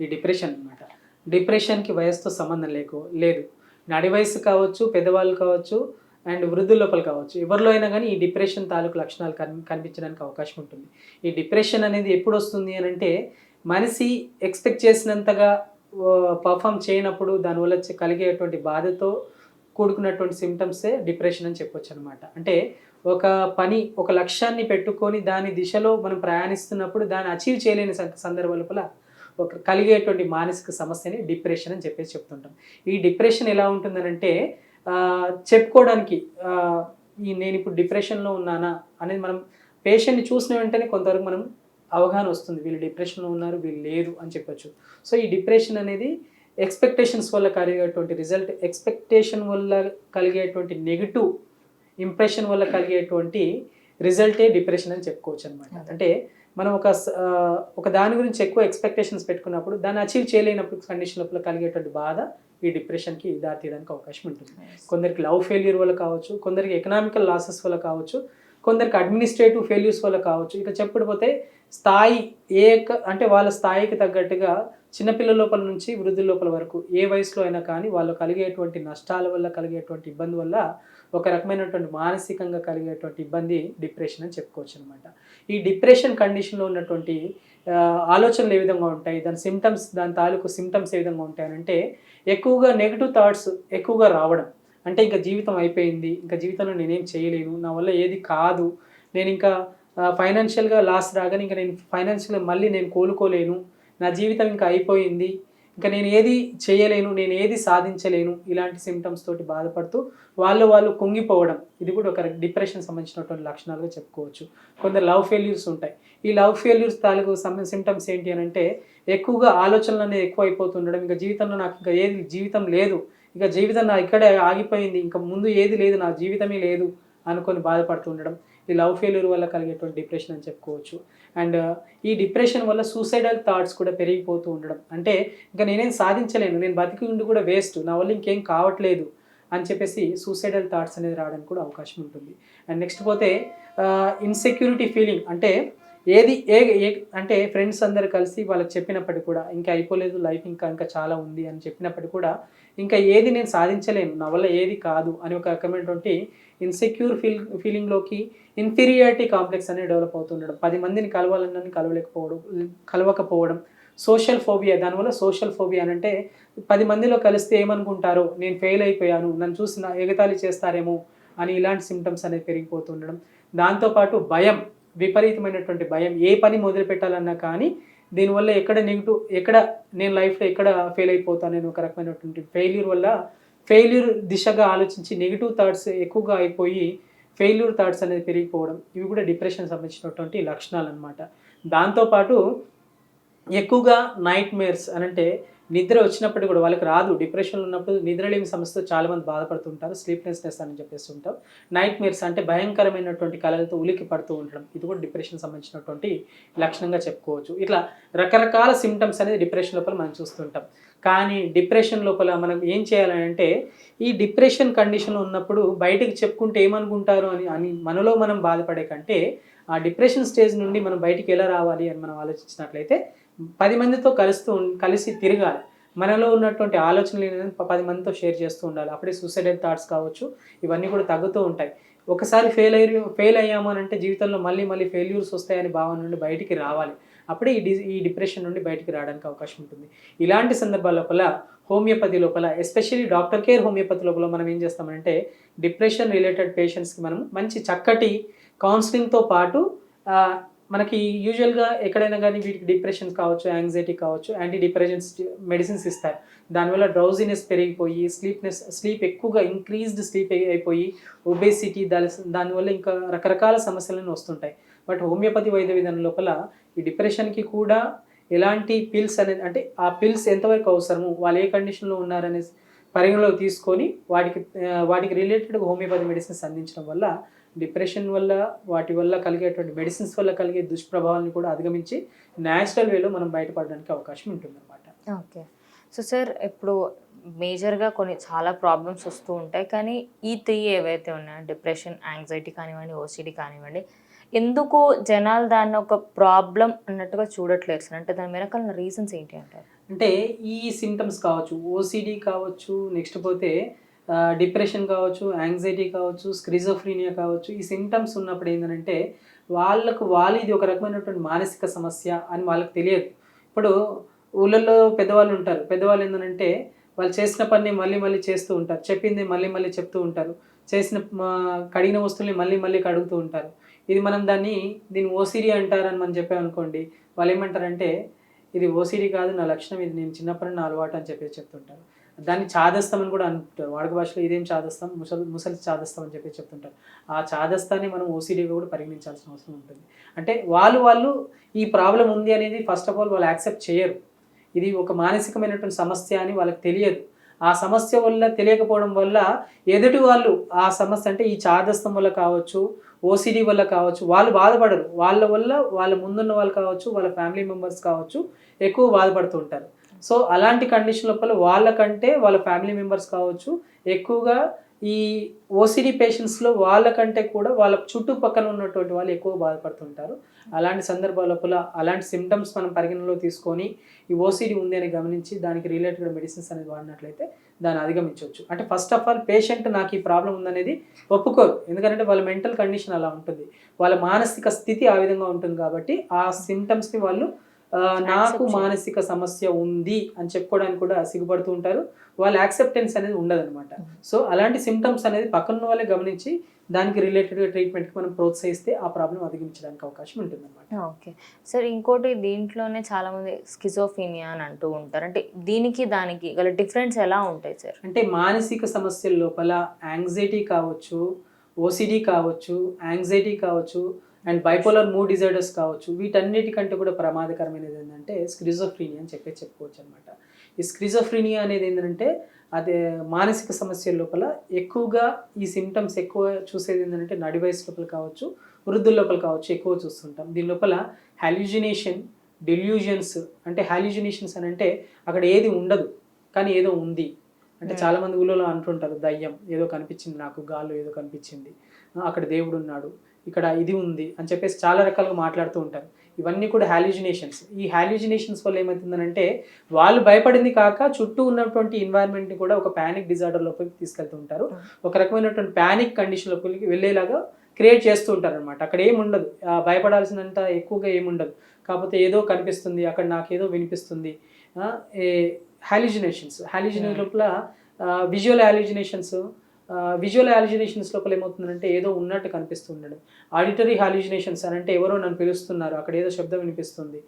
ఈ డిప్రెషన్ అనమాట డిప్రెషన్కి వయసుతో సంబంధం లేకు లేదు. నడి వయసు కావచ్చు పెద్దవాళ్ళు కావచ్చు అండ్ వృద్ధుల లోపల కావచ్చు ఎవరిలో అయినా కానీ ఈ డిప్రెషన్ తాలూకు లక్షణాలు కనిపించడానికి అవకాశం ఉంటుంది. ఈ డిప్రెషన్ అనేది ఎప్పుడు వస్తుంది అని అంటే మనిషి ఎక్స్పెక్ట్ చేసినంతగా పర్ఫామ్ చేయనప్పుడు దానివల్ల కలిగేటువంటి బాధతో కూడుకున్నటువంటి సిమ్టమ్సే డిప్రెషన్ అని చెప్పొచ్చు అనమాట అంటే ఒక పని ఒక లక్ష్యాన్ని పెట్టుకొని దాని దిశలో మనం ప్రయాణిస్తున్నప్పుడు దాన్ని అచీవ్ చేయలేని సం- సందర్భాల లోపల ఒక కలిగేటువంటి మానసిక సమస్యని డిప్రెషన్ అని చెప్పేసి చెప్తుంటాం. ఈ డిప్రెషన్ ఎలా ఉంటుందనంటే చెప్పుకోవడానికి ఈ నేను ఇప్పుడు డిప్రెషన్లో ఉన్నానా అనేది మనం పేషెంట్ని చూసిన వెంటనే కొంతవరకు మనం అవగాహన వస్తుంది. వీళ్ళు డిప్రెషన్లో ఉన్నారు వీళ్ళు లేరు అని చెప్పొచ్చు. సో ఈ డిప్రెషన్ అనేది ఎక్స్పెక్టేషన్స్ వల్ల కలిగేటువంటి రిజల్ట్ ఎక్స్పెక్టేషన్ వల్ల కలిగేటువంటి నెగిటివ్ ఇంప్రెషన్ వల్ల కలిగేటువంటి రిజల్టే డిప్రెషన్ అని చెప్పుకోవచ్చు అనమాట అంటే మనం ఒక ఒక దాని గురించి ఎక్కువ ఎక్స్పెక్టేషన్స్ పెట్టుకున్నప్పుడు దాన్ని అచీవ్ చేయలేనప్పుడు కండిషన్ లోపల కలిగేటువంటి బాధ ఈ డిప్రెషన్కి దారితీయడానికి అవకాశం ఉంటుంది. కొందరికి లవ్ ఫెయిల్యూర్ వల్ల కావచ్చు కొందరికి ఎకనామికల్ లాసెస్ వల్ల కావచ్చు కొందరికి అడ్మినిస్ట్రేటివ్ ఫెయిల్యూర్స్ వల్ల కావచ్చు. ఇక చెప్పుడిపోతే స్థాయి ఏ అంటే వాళ్ళ స్థాయికి తగ్గట్టుగా చిన్నపిల్లల లోపల నుంచి వృద్ధుల లోపల వరకు ఏ వయసులో అయినా కానీ వాళ్ళు కలిగేటువంటి నష్టాల వల్ల కలిగేటువంటి ఇబ్బంది వల్ల ఒక రకమైనటువంటి మానసికంగా కలిగేటువంటి ఇబ్బంది డిప్రెషన్ అని చెప్పుకోవచ్చు అనమాట ఈ డిప్రెషన్ కండిషన్లో ఉన్నటువంటి ఆలోచనలు ఏ విధంగా ఉంటాయి? దాని సిమ్టమ్స్ దాని తాలూకు సిమ్టమ్స్ ఏ విధంగా ఉంటాయనంటే ఎక్కువగా నెగిటివ్ థాట్స్ ఎక్కువగా రావడం. అంటే ఇంకా జీవితం అయిపోయింది ఇంకా జీవితంలో నేనేం చేయలేను నా వల్ల ఏది కాదు. నేను ఇంకా ఫైనాన్షియల్గా లాస్ రాగానే ఇంకా నేను ఫైనాన్షియల్గా మళ్ళీ నేను కోలుకోలేను. నా జీవితం ఇంకా అయిపోయింది. ఇంకా నేను ఏది చేయలేను నేను ఏది సాధించలేను ఇలాంటి సిమ్టమ్స్ తోటి బాధపడుతూ వాళ్ళు వాళ్ళు కుంగిపోవడం ఇది కూడా ఒక డిప్రెషన్ సంబంధించినటువంటి లక్షణాలుగా చెప్పుకోవచ్చు. కొందరు లవ్ ఫెయిల్యూర్స్ ఉంటాయి. ఈ లవ్ ఫెయిల్యూర్స్ తాలూకు సిమ్టమ్స్ ఏంటి అని అంటే ఎక్కువగా ఆలోచనలు అనేది ఎక్కువ అయిపోతుండడం ఇంకా జీవితంలో నాకు ఇంకా ఏది జీవితం లేదు ఇంకా జీవితం నా ఇక్కడే ఆగిపోయింది ఇంకా ముందు ఏది లేదు నా జీవితమే లేదు అనుకొని బాధపడుతూ ఉండడం. ఈ లవ్ ఫెయిల్యూర్ వల్ల కలిగేటువంటి డిప్రెషన్ అని చెప్పుకోవచ్చు. అండ్ ఈ డిప్రెషన్ వల్ల సూసైడల్ థాట్స్ కూడా పెరిగిపోతూ ఉండడం. అంటే ఇంకా నేనేం సాధించలేను నేను బతికి ఉండి కూడా వేస్ట్ నా వల్ల ఇంకేం కావట్లేదు అని చెప్పేసి సూసైడల్ థాట్స్ అనేది రావడానికి కూడా అవకాశం ఉంటుంది. అండ్ నెక్స్ట్ పోతే ఇన్సెక్యూరిటీ ఫీలింగ్. అంటే ఏది ఏ ఏ అంటే ఫ్రెండ్స్ అందరు కలిసి వాళ్ళకి చెప్పినప్పటికీ కూడా ఇంకా అయిపోలేదు లైఫ్ ఇంకా ఇంకా చాలా ఉంది అని చెప్పినప్పటికీ కూడా ఇంకా ఏది నేను సాధించలేను నా వల్ల ఏది కాదు అని ఒక రకమైనటువంటి ఇన్సెక్యూర్ ఫీల్ ఫీలింగ్లోకి ఇన్ఫీరియారిటీ కాంప్లెక్స్ అనేది డెవలప్ అవుతుండడం. పది మందిని కలవాలన్నని కలవలేకపోవడం కలవకపోవడం. సోషల్ ఫోబియా దానివల్ల సోషల్ ఫోబియా అని అంటే పది మందిలో కలిస్తే ఏమనుకుంటారో నేను ఫెయిల్ అయిపోయాను నన్ను చూసి నా ఎగతాళి చేస్తారేమో అని ఇలాంటి సిమ్టమ్స్ అనేది పెరిగిపోతుండడం. దాంతోపాటు భయం విపరీతమైనటువంటి భయం. ఏ పని మొదలు పెట్టాలన్నా కానీ దీనివల్ల ఎక్కడ నెగిటివ్ ఎక్కడ నేను లైఫ్లో ఎక్కడ ఫెయిల్ అయిపోతానని ఒక రకమైనటువంటి ఫెయిల్యూర్ వల్ల ఫెయిల్యూర్ దిశగా ఆలోచించి నెగిటివ్ థాట్స్ ఎక్కువగా అయిపోయి ఫెయిల్యూర్ థాట్స్ అనేది పెరిగిపోవడం ఇవి కూడా డిప్రెషన్ సంబంధించినటువంటి లక్షణాలు అనమాట దాంతోపాటు ఎక్కువగా నైట్ మేర్స్ అని అంటే నిద్ర వచ్చినప్పుడు కూడా వాళ్ళకి రాదు. డిప్రెషన్లో ఉన్నప్పుడు నిద్రలేమి సమస్యతో చాలామంది బాధపడుతుంటారు. స్లీప్లెస్నెస్ అని చెప్పేసి ఉంటాం. నైట్ మేర్స్ అంటే భయంకరమైనటువంటి కళలతో ఉలికి పడుతూ ఉండడం. ఇది కూడా డిప్రెషన్ సంబంధించినటువంటి లక్షణంగా చెప్పుకోవచ్చు. ఇట్లా రకరకాల సిమ్టమ్స్ అనేది డిప్రెషన్ లోపల మనం చూస్తుంటాం. కానీ డిప్రెషన్ లోపల మనం ఏం చేయాలని అంటే ఈ డిప్రెషన్ కండిషన్లో ఉన్నప్పుడు బయటకు చెప్పుకుంటే ఏమనుకుంటారు అని అని మనలో మనం బాధపడే కంటే ఆ డిప్రెషన్ స్టేజ్ నుండి మనం బయటికి ఎలా రావాలి అని మనం ఆలోచించినట్లయితే పది మందితో కలుస్తూ కలిసి తిరగాలి. మనలో ఉన్నటువంటి ఆలోచనలు పది మందితో షేర్ చేస్తూ ఉండాలి. అప్పుడే సూసైడల్ థాట్స్ కావచ్చు ఇవన్నీ కూడా తగ్గుతూ ఉంటాయి. ఒకసారి ఫెయిల్ అయ్యి ఫెయిల్ అయ్యాము అని అంటే జీవితంలో మళ్ళీ మళ్ళీ ఫెయిల్యూర్స్ వస్తాయని భావన నుండి బయటికి రావాలి. అప్పుడే ఈ డి ఈ డిప్రెషన్ నుండి బయటికి రావడానికి అవకాశం ఉంటుంది. ఇలాంటి సందర్భాల లోపల హోమియోపతి లోపల ఎస్పెషల్లీ డాక్టర్ కేర్ హోమియోపతి లోపల మనం ఏం చేస్తామంటే డిప్రెషన్ రిలేటెడ్ పేషెంట్స్కి మనం మంచి చక్కటి కౌన్సిలింగ్తో పాటు మనకి యూజువల్గా ఎక్కడైనా కానీ వీటికి డిప్రెషన్ కావచ్చు యాంగ్జైటీ కావచ్చు యాంటీ డిప్రెషన్స్ మెడిసిన్స్ ఇస్తారు. దానివల్ల డ్రౌజీనెస్ పెరిగిపోయి స్లీప్నెస్ స్లీప్ ఎక్కువగా ఇంక్రీజ్డ్ స్లీప్ అయిపోయి ఒబేసిటీ దాని దానివల్ల ఇంకా రకరకాల సమస్యలను వస్తుంటాయి. బట్ హోమియోపతి వైద్య విధానం లోపల ఈ డిప్రెషన్కి కూడా ఎలాంటి పిల్స్ అనేది అంటే ఆ పిల్స్ ఎంతవరకు అవసరము వాళ్ళు ఏ కండిషన్లో ఉన్నారనే పరిగణలోకి తీసుకొని వాటికి వాటికి రిలేటెడ్ హోమియోపతి మెడిసిన్స్ అందించడం వల్ల డిప్రెషన్ వల్ల వాటి వల్ల కలిగేటువంటి మెడిసిన్స్ వల్ల కలిగే దుష్ప్రభావాలను కూడా అధిగమించి న్యాచురల్ వేలో మనం బయటపడడానికి అవకాశం ఉంటుందన్నమాట. ఓకే. సో సార్ ఇప్పుడు మేజర్గా కొన్ని చాలా ప్రాబ్లమ్స్ వస్తూ ఉంటాయి. కానీ ఈ త్రీ ఏవైతే ఉన్నాయో డిప్రెషన్ యాంగ్జైటీ కానివ్వండి ఓసీడీ కానివ్వండి ఎందుకు జనాలు దాన్ని ఒక ప్రాబ్లం అన్నట్టుగా చూడట్లేదు సార్? అంటే దాని వెనకాల రీజన్స్ ఏంటి అంటారు? అంటే ఈ సిమ్టమ్స్ కావచ్చు ఓసిడి కావచ్చు నెక్స్ట్ పోతే డిప్రెషన్ కావచ్చు యాంగ్జైటీ కావచ్చు స్క్రిజోఫ్రీనియా కావచ్చు ఈ సిమ్టమ్స్ ఉన్నప్పుడు ఏంటంటే వాళ్ళకు వాళ్ళు ఇది ఒక రకమైనటువంటి మానసిక సమస్య అని వాళ్ళకి తెలియదు. ఇప్పుడు ఊళ్ళల్లో పెద్దవాళ్ళు ఉంటారు. పెద్దవాళ్ళు ఏంటంటే వాళ్ళు చేసిన పని మళ్ళీ మళ్ళీ చేస్తూ ఉంటారు. చెప్పింది మళ్ళీ మళ్ళీ చెప్తూ ఉంటారు. చేసిన కడిగిన వస్తువుల్ని మళ్ళీ మళ్ళీ కడుగుతూ ఉంటారు. ఇది మనం దాన్ని దీన్ని ఓసిడి అంటారని మనం చెప్పామనుకోండి వాళ్ళు ఏమంటారంటే ఇది ఓసిడి కాదు నా లక్షణం ఇది నేను చిన్నప్పటి నా అలవాటు అని చెప్పేసి చెప్తుంటారు. దాన్ని చాదస్తం అని కూడా అంటుంటారు. వాడుక భాషలో ఇదేం చాదస్తం? ముసలి ముసలి చాదస్తం అని చెప్పేసి చెప్తుంటారు. ఆ చాదస్తాన్ని మనం ఓసిడీగా కూడా పరిగణించాల్సిన అవసరం ఉంటుంది. అంటే వాళ్ళు వాళ్ళు ఈ ప్రాబ్లం ఉంది అనేది ఫస్ట్ ఆఫ్ ఆల్ వాళ్ళు యాక్సెప్ట్ చేయరు. ఇది ఒక మానసికమైనటువంటి సమస్య అని వాళ్ళకి తెలియదు. ఆ సమస్య వల్ల తెలియకపోవడం వల్ల ఎదుటి వాళ్ళు ఆ సమస్య అంటే ఈ చాదస్తం వల్ల కావచ్చు ఓసిడీ వల్ల కావచ్చు వాళ్ళు బాధపడరు. వాళ్ళ వల్ల వాళ్ళ ముందున్న వాళ్ళు కావచ్చు వాళ్ళ ఫ్యామిలీ మెంబర్స్ కావచ్చు ఎక్కువ బాధపడుతూ ఉంటారు సో అలాంటి కండిషన్ లోపల వాళ్ళకంటే వాళ్ళ ఫ్యామిలీ మెంబర్స్ కావచ్చు ఎక్కువగా ఈ ఓసిడి పేషెంట్స్లో వాళ్ళకంటే కూడా వాళ్ళ చుట్టుపక్కల ఉన్నటువంటి వాళ్ళు ఎక్కువ బాధపడుతుంటారు. అలాంటి సందర్భాల లోపల అలాంటి సిమ్టమ్స్ మనం పరిగణనలో తీసుకొని ఈ ఓసిడి ఉంది అని గమనించి దానికి రిలేటెడ్ మెడిసిన్స్ అనేది వాడినట్లయితే దాన్ని అధిగమించవచ్చు. అంటే ఫస్ట్ ఆఫ్ ఆల్ పేషెంట్ నాకు ఈ ప్రాబ్లం ఉందనేది ఒప్పుకోరు. ఎందుకంటే వాళ్ళ మెంటల్ కండిషన్ అలా ఉంటుంది. వాళ్ళ మానసిక స్థితి ఆ విధంగా ఉంటుంది కాబట్టి ఆ సిమ్టమ్స్ని వాళ్ళు నాకు మానసిక సమస్య ఉంది అని చెప్పుకోవడానికి కూడా సిగ్గుపడుతూ ఉంటారు. వాళ్ళ యాక్సెప్టెన్స్ అనేది ఉండదన్నమాట. సో అలాంటి సిమ్టమ్స్ అనేది పక్కన వాళ్ళే గమనించి దానికి రిలేటెడ్గా ట్రీట్మెంట్కి మనం ప్రోత్సహిస్తే ఆ ప్రాబ్లం అధిగమించడానికి అవకాశం ఉంటుందన్నమాట. ఓకే సార్ ఇంకోటి దీంట్లోనే చాలా మంది స్కిజోఫీనియా అని అంటూ ఉంటారు. అంటే దీనికి దానికి గల డిఫరెన్స్ ఎలా ఉంటాయి సార్ అంటే మానసిక సమస్యల లోపల యాంగ్జైటీ కావచ్చు ఓసిడి కావచ్చు యాంగ్జైటీ కావచ్చు అండ్ బైపోలర్ మూడ్ డిజార్డర్స్ కావచ్చు వీటన్నిటికంటే కూడా ప్రమాదకరమైనది ఏంటంటే స్క్రిజోఫ్రీనియా అని చెప్పి చెప్పుకోవచ్చు అనమాట ఈ స్క్రిజోఫ్రీనియా అనేది ఏంటంటే అదే మానసిక సమస్యల లోపల ఎక్కువగా ఈ సిమ్టమ్స్ ఎక్కువ చూసేది ఏంటంటే నడి వయసు లోపల కావచ్చు వృద్ధుల లోపల కావచ్చు ఎక్కువ చూస్తుంటాం. దీని లోపల హాల్యూజినేషన్ డెల్యూజన్స్ అంటే హాల్యూజినేషన్స్ అని అంటే అక్కడ ఏది ఉండదు కానీ ఏదో ఉంది. అంటే Hmm. చాలా మంది ఊళ్ళో అంటుంటారు దయ్యం ఏదో కనిపించింది నాకు గాల్లో ఏదో కనిపించింది. అక్కడ దేవుడు ఉన్నాడు. ఇక్కడ ఇది ఉంది అని చెప్పేసి చాలా రకాలుగా మాట్లాడుతూ ఉంటారు. ఇవన్నీ కూడా హాల్యూజినేషన్స్ ఈ హాల్యూజినేషన్స్ వల్ల ఏమవుతుందనంటే వాళ్ళు భయపడింది కాక చుట్టూ ఉన్నటువంటి environment ని కూడా ఒక ప్యానిక్ డిజార్డర్ లోపలికి తీసుకెళ్తూ ఉంటారు. ఒక రకమైనటువంటి ప్యానిక్ కండిషన్ లోపలికి వెళ్ళేలాగా క్రియేట్ చేస్తూ ఉంటారు అనమాట అక్కడ ఏముండదు భయపడాల్సినంత ఎక్కువగా ఏముండదు కాకపోతే ఏదో కనిపిస్తుంది. అక్కడ నాకేదో వినిపిస్తుంది. హాలిజినేషన్స్ హాలిజినే Hmm. లోపల విజువల్ హాలిజినేషన్స్ విజువల్ హాలిజినేషన్స్ లోపల ఏమవుతుందంటే ఏదో ఉన్నట్టు కనిపిస్తూ ఉండడం ఆడిటరీ హాలిజినేషన్స్ అని అంటే ఎవరో నన్ను పిలుస్తున్నారు అక్కడ ఏదో శబ్దం వినిపిస్తుంది.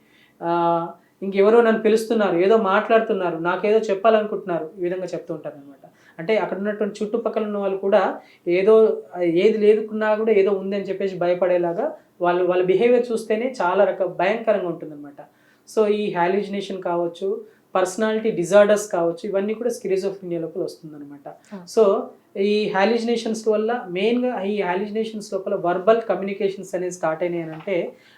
ఇంకెవరో నన్ను పిలుస్తున్నారు ఏదో మాట్లాడుతున్నారు నాకేదో చెప్పాలనుకుంటున్నారు ఈ విధంగా చెప్తూ ఉంటారు అనమాట అంటే అక్కడ ఉన్నటువంటి చుట్టుపక్కల ఉన్న వాళ్ళు కూడా ఏదో ఏది లేదుకున్నా కూడా ఏదో ఉంది అని చెప్పేసి భయపడేలాగా వాళ్ళు వాళ్ళ బిహేవియర్ చూస్తేనే చాలా రక భయంకరంగా ఉంటుందన్నమాట. సో ఈ హాలిజినేషన్ కావచ్చు పర్సనాలిటీ డిజార్డర్స్ కావచ్చు ఇవన్నీ కూడా స్కిరిజోఫ్రీనియా లోపల వస్తుందన్నమాట. సో ఈ హాలిజినేషన్స్ వల్ల మెయిన్గా ఈ హాలిజినేషన్స్ లోపల వర్బల్ కమ్యూనికేషన్స్ అనేది స్టార్ట్ అయినాయి అంటే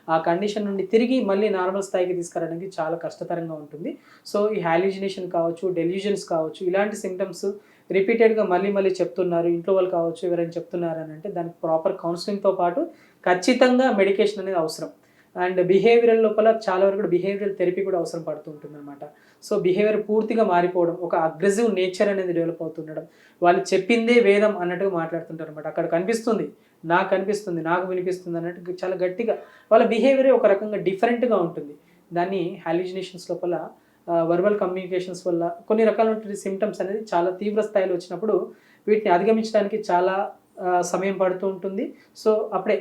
ఆ కండిషన్ నుండి తిరిగి మళ్ళీ నార్మల్ స్థాయికి తీసుకురావడానికి చాలా కష్టతరంగా ఉంటుంది. సో ఈ హాలిజినేషన్ కావచ్చు డెల్యూజన్స్ కావచ్చు ఇలాంటి సిమ్టమ్స్ రిపీటెడ్గా మళ్ళీ మళ్ళీ చెప్తున్నారు ఇంట్లో వాళ్ళు కావచ్చు ఎవరైనా చెప్తున్నారు అని అంటే దానికి ప్రాపర్ కౌన్సిలింగ్తో పాటు ఖచ్చితంగా మెడికేషన్ అనేది అవసరం. అండ్ బిహేవియరల్ లోపల చాలా వరకు బిహేవియరల్ థెరపీ కూడా అవసరం పడుతూ ఉంటుంది అనమాట సో బిహేవియర్ పూర్తిగా మారిపోవడం ఒక అగ్రెసివ్ నేచర్ అనేది డెవలప్ అవుతుండడం వాళ్ళు చెప్పిందే వేదం అన్నట్టుగా మాట్లాడుతుంటారు అనమాట అక్కడ కనిపిస్తుంది నాకు కనిపిస్తుంది నాకు వినిపిస్తుంది అన్నట్టు చాలా గట్టిగా వాళ్ళ బిహేవియర్ ఒక రకంగా డిఫరెంట్గా ఉంటుంది. దాన్ని హాలిజినేషన్స్ లోపల వర్బల్ కమ్యూనికేషన్స్ వల్ల కొన్ని రకాలైన సిమ్టమ్స్ అనేది చాలా తీవ్ర స్థాయిలో వచ్చినప్పుడు వీటిని అధిగమించడానికి చాలా సమయం పడుతూ ఉంటుంది. సో అప్పుడే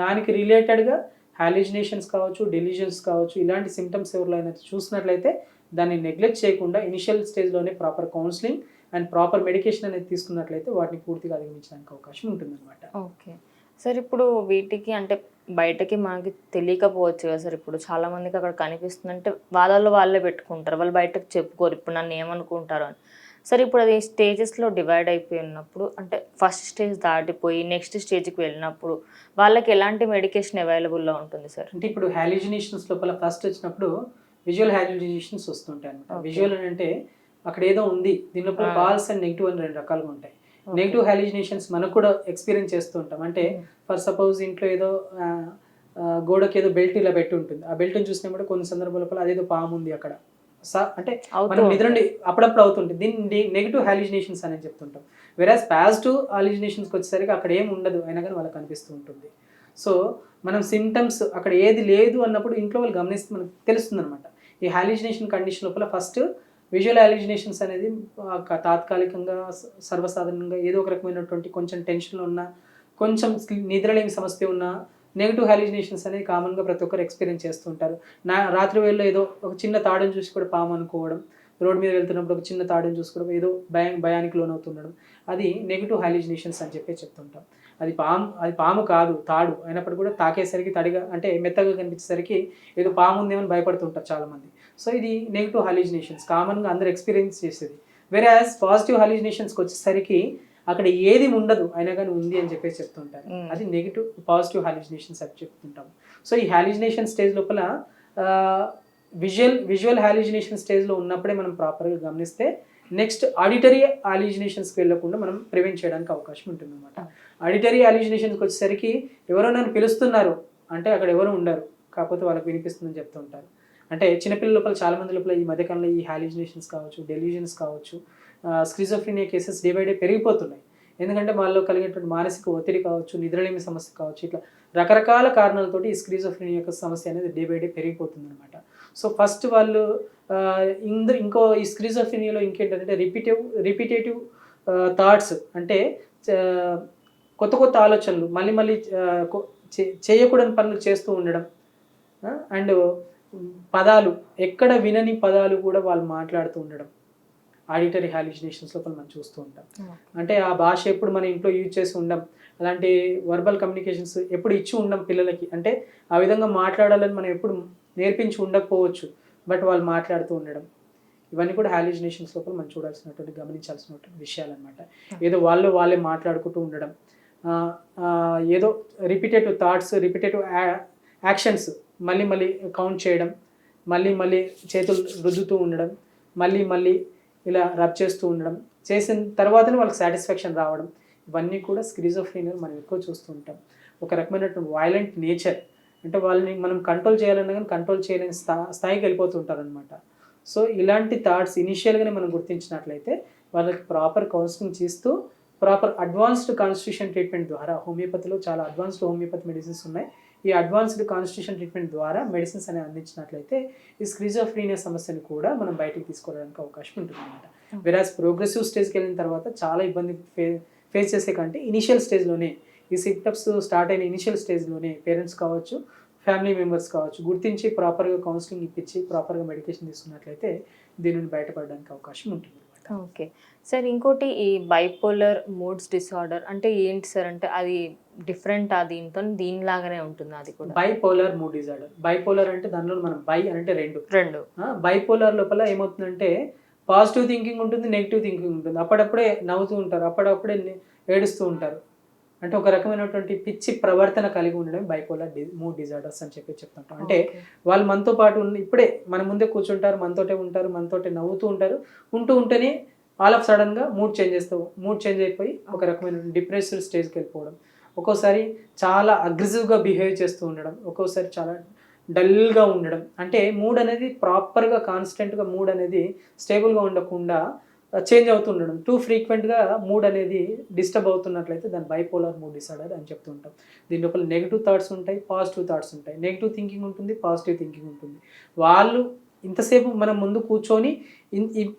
దానికి రిలేటెడ్గా హాలిజినేషన్స్ కావచ్చు డెలిజన్స్ కావచ్చు ఇలాంటి సిమ్టమ్స్ ఎవరిలో అయినా చూసినట్లయితే దాన్ని నెగ్లెక్ట్ చేయకుండా ఇనిషియల్ స్టేజ్లోనే proper counselling and proper medication అనేది తీసుకున్నట్లయితే వాటిని పూర్తిగా అధిగమించడానికి అవకాశం ఉంటుందన్నమాట. ఓకే. సార్ ఇప్పుడు వీటికి అంటే బయటకి మనకి తెలియకపోవచ్చు కదా సార్ ఇప్పుడు చాలా మందికి అక్కడ కనిపిస్తుందంటే వాళ్ళలో వాళ్ళే పెట్టుకుంటారు. వాళ్ళు బయటకు చెప్పుకోరు. ఇప్పుడు నన్ను ఏమనుకుంటారు అని. సరే ఇప్పుడు అది స్టేజెస్లో డివైడ్ అయిపోయి ఉన్నప్పుడు అంటే ఫస్ట్ స్టేజ్ దాటిపోయి నెక్స్ట్ స్టేజ్కి వెళ్ళినప్పుడు వాళ్ళకి ఎలాంటి మెడికేషన్ అవైలబుల్లో ఉంటుంది సార్? అంటే ఇప్పుడు హాలిజినేషన్స్ లోపల ఫస్ట్ వచ్చినప్పుడు విజువల్ హాలిజినేషన్స్ వస్తుంటాయి అనమాట. విజువల్ అని అంటే అక్కడ ఏదో ఉంది దీని లోపల. పాల్స్ అండ్ నెగిటివ్ అని రెండు రకాలుగా ఉంటాయి. నెగిటివ్ హాలిజినేషన్స్ మనకు కూడా ఎక్స్పీరియన్స్ చేస్తూ ఉంటాం. అంటే ఫర్ సపోజ్ ఇంట్లో ఏదో గోడకి ఏదో బెల్ట్ ఇలా పెట్టి ఉంటుంది. ఆ బెల్ట్ని చూసినప్పుడు కొన్ని సందర్భాల లోపల అదేదో పాము ఉంది అక్కడ. అంటే మనం నిద్ర అప్పుడప్పుడు అవుతుంటుంది. దీన్ని నెగిటివ్ హాలిజినేషన్స్ అని చెప్తుంటాం. వెరాజ్ పాజిటివ్ హాలిజినేషన్స్కి వచ్చేసరికి అక్కడ ఏం ఉండదు అయినా కానీ వాళ్ళకి కనిపిస్తూ ఉంటుంది. సో మనం సిమ్టమ్స్ అక్కడ ఏది లేదు అన్నప్పుడు ఇంట్లో వాళ్ళు గమనిస్తే మనకు తెలుస్తుంది అనమాట ఈ హాలిజినేషన్ కండిషన్ లోపల ఫస్ట్ విజువల్ హాలిజినేషన్స్ అనేది తాత్కాలికంగా సర్వసాధారణంగా ఏదో ఒక రకమైనటువంటి కొంచెం టెన్షన్లో ఉన్న కొంచెం నిద్రలేని సమస్య ఉన్న నెగిటివ్ హాలిజినేషన్స్ అనేది కామన్గా ప్రతి ఒక్కరు ఎక్స్పీరియన్స్ చేస్తూ ఉంటారు. నా రాత్రి వేళలో ఏదో ఒక చిన్న తాడుని చూసి కూడా పాము అనుకోవడం రోడ్ మీద వెళ్తున్నప్పుడు ఒక చిన్న తాడుని చూసి కూడా ఏదో భయం భయానికి లోనవుతుండడం అది నెగిటివ్ హాలిజినేషన్స్ అని చెప్పి చెప్తుంటాం. అది పాము అది పాము కాదు తాడు అయినప్పుడు కూడా తాకేసరికి తడిగా అంటే మెత్తగా కనిపించేసరికి ఏదో పాము ఉందేమని భయపడుతుంటారు చాలామంది. సో ఇది నెగిటివ్ హాలిజినేషన్స్ కామన్గా అందరు ఎక్స్పీరియన్స్ చేసేది. వేరే పాజిటివ్ హాలిజినేషన్స్కి వచ్చేసరికి అక్కడ ఏది ఉండదు అయినా కానీ ఉంది అని చెప్పేసి చెప్తుంటారు. అది నెగిటివ్ పాజిటివ్ హాలిజినేషన్స్ అని చెప్తుంటాం సో ఈ హాలిజినేషన్ స్టేజ్ లోపల విజువల్ విజువల్ హాలిజినేషన్ స్టేజ్లో ఉన్నప్పుడే మనం ప్రాపర్గా గమనిస్తే నెక్స్ట్ ఆడిటరీ హాలిజినేషన్స్కి వెళ్ళకుండా మనం ప్రివెంట్ చేయడానికి అవకాశం ఉంటుంది అనమాట ఆడిటరీ హాలిజినేషన్స్కి వచ్చేసరికి ఎవరో నన్ను పిలుస్తున్నారు అంటే అక్కడ ఎవరు ఉండరు కాకపోతే వాళ్ళకి వినిపిస్తుందని చెప్తూ ఉంటారు అంటే చిన్నపిల్లల లోపల చాలా మంది లోపల ఈ మధ్యకాలంలో ఈ హాలిజినేషన్స్ కావచ్చు డెలిజన్స్ కావచ్చు schizophrenia cases day by day పెరిగిపోతున్నాయి. ఎందుకంటే వాళ్ళలో కలిగేటువంటి మానసిక ఒత్తిడి కావచ్చు నిద్రలేమి సమస్య కావచ్చు ఇట్లా రకరకాల కారణాలతోటి ఈ స్క్రిజోఫ్రీనియా యొక్క సమస్య అనేది డే బై డే పెరిగిపోతుంది అనమాట సో ఫస్ట్ వాళ్ళు ఆ, ఇంద ఇంకో ఈ స్క్రీజోఫ్రీనియాలో ఇంకేంటంటే రిపీటివ్ రిపీటేటివ్ థాట్స్ అంటే కొత్త కొత్త ఆలోచనలు మళ్ళీ మళ్ళీ చేయకూడని పనులు చేస్తూ ఉండడం అండ్ పదాలు ఎక్కడ వినని పదాలు కూడా వాళ్ళు మాట్లాడుతూ ఉండడం. ఆడిటరీ హాలిజినేషన్స్ లోపల మనం చూస్తూ ఉంటాం. అంటే ఆ భాష ఎప్పుడు మన ఇంట్లో యూజ్ చేసి ఉండం అలాంటి వర్బల్ కమ్యూనికేషన్స్ ఎప్పుడు ఇచ్చి ఉండం పిల్లలకి. అంటే ఆ విధంగా మాట్లాడాలని మనం ఎప్పుడు నేర్పించి ఉండకపోవచ్చు బట్ వాళ్ళు మాట్లాడుతూ ఉండడం. ఇవన్నీ కూడా హాలిజినేషన్స్ లోపల మనం చూడాల్సినటువంటి గమనించాల్సినటువంటి విషయాలు అనమాట ఏదో వాళ్ళు వాళ్ళే మాట్లాడుకుంటూ ఉండడం. ఏదో రిపీటేటివ్ థాట్స్ రిపీటేటివ్ యాక్షన్స్ మళ్ళీ మళ్ళీ కౌంట్ చేయడం మళ్ళీ మళ్ళీ చేతులు రుద్దుతూ ఉండడం మళ్ళీ మళ్ళీ ఇలా రబ్ చేస్తూ ఉండడం చేసిన తర్వాతనే వాళ్ళకి సాటిస్ఫాక్షన్ రావడం ఇవన్నీ కూడా స్క్రిజోఫ్రీనియర్ మనం ఎక్కువ చూస్తూ ఉంటాం. ఒక రకమైనటువంటి వైలెంట్ నేచర్ అంటే వాళ్ళని మనం కంట్రోల్ చేయాలన్నా కానీ కంట్రోల్ చేయలేని స్థా స్థాయికి వెళ్ళిపోతూ ఉంటారనమాట సో ఇలాంటి థాట్స్ ఇనిషియల్గానే మనం గుర్తించినట్లయితే వాళ్ళకి ప్రాపర్ కౌన్సిలింగ్ చేస్తూ ప్రాపర్ అడ్వాన్స్డ్ కాన్స్టిట్యూషన్ ట్రీట్మెంట్ ద్వారా హోమియోపతిలో చాలా అడ్వాన్స్డ్ హోమియోపతి మెడిసిన్స్ ఉన్నాయి. ఈ అడ్వాన్స్డ్ కాన్స్టిట్యూషన్ ట్రీట్మెంట్ ద్వారా మెడిసిన్స్ అనేవి అందించినట్లయితే ఈ స్క్రిజోఫ్రీనియా సమస్యను కూడా మనం బయటికి తీసుకోవడానికి అవకాశం ఉంటుంది అనమాట వెరాజ్ ప్రోగ్రెసివ్ స్టేజ్కి వెళ్ళిన తర్వాత చాలా ఇబ్బంది ఫే ఫేస్ చేసే కంటే ఇనిషియల్ స్టేజ్లోనే ఈ సిమ్టమ్స్ స్టార్ట్ అయిన ఇనిషియల్ స్టేజ్లోనే పేరెంట్స్ కావచ్చు ఫ్యామిలీ మెంబర్స్ కావచ్చు గుర్తించి ప్రాపర్గా కౌన్సిలింగ్ ఇప్పించి ప్రాపర్గా మెడికేషన్ తీసుకున్నట్లయితే దీని నుండి బయటపడడానికి అవకాశం ఉంటుంది ఓకే సార్ ఇంకోటి ఈ బైపోలర్ మూడ్స్ డిసార్డర్ అంటే ఏంటి సార్ అంటే అది డిఫరెంట్ ఆ దీంతో దీనిలాగానే ఉంటుంది అది కూడా. Bipolar mood disorder. బైపోలర్ అంటే దానిలో మనం బై అంటే రెండు. రెండు. బైపోలర్ లోపల ఏమవుతుందంటే పాజిటివ్ థింకింగ్ ఉంటుంది నెగిటివ్ థింకింగ్ ఉంటుంది. అప్పుడప్పుడే నవ్వుతూ ఉంటారు అప్పుడప్పుడే ఏడుస్తూ ఉంటారు. అంటే ఒక రకమైనటువంటి పిచ్చి ప్రవర్తన కలిగి ఉండడం బైపోలర్ డి మూడ్ డిజార్డర్స్ అని చెప్పి చెప్తుంటాం. అంటే. వాళ్ళు మనతో పాటు ఉన్న ఇప్పుడే మన ముందే కూర్చుంటారు మనతోటే ఉంటారు మనతోటే నవ్వుతూ ఉంటారు. ఉంటూ ఉంటేనే ఆల్ ఆఫ్ సడన్గా మూడ్ చేంజ్ చేస్తావు మూడ్ చేంజ్ అయిపోయి ఒక రకమైన డిప్రెసివ్ స్టేజ్కి వెళ్ళిపోవడం. ఒక్కోసారి చాలా అగ్రెసివ్గా బిహేవ్ చేస్తూ ఉండడం ఒక్కోసారి చాలా డల్గా ఉండడం. అంటే మూడ్ అనేది ప్రాపర్గా కాన్స్టెంట్గా మూడ్ అనేది స్టేబుల్గా ఉండకుండా చేంజ్ అవుతూ ఉండడం. టూ ఫ్రీక్వెంట్గా మూడ్ అనేది డిస్టర్బ్ అవుతున్నట్లయితే దాన్ని బైపోలార్ మూడ్ డిసార్డర్ అని చెప్తూ ఉంటాం. దీని లోపల నెగిటివ్ థాట్స్ ఉంటాయి పాజిటివ్ థాట్స్ ఉంటాయి. నెగిటివ్ థింకింగ్ ఉంటుంది పాజిటివ్ థింకింగ్ ఉంటుంది. వాళ్ళు ఇంతసేపు మనం ముందు కూర్చొని ఇన్- ఇ-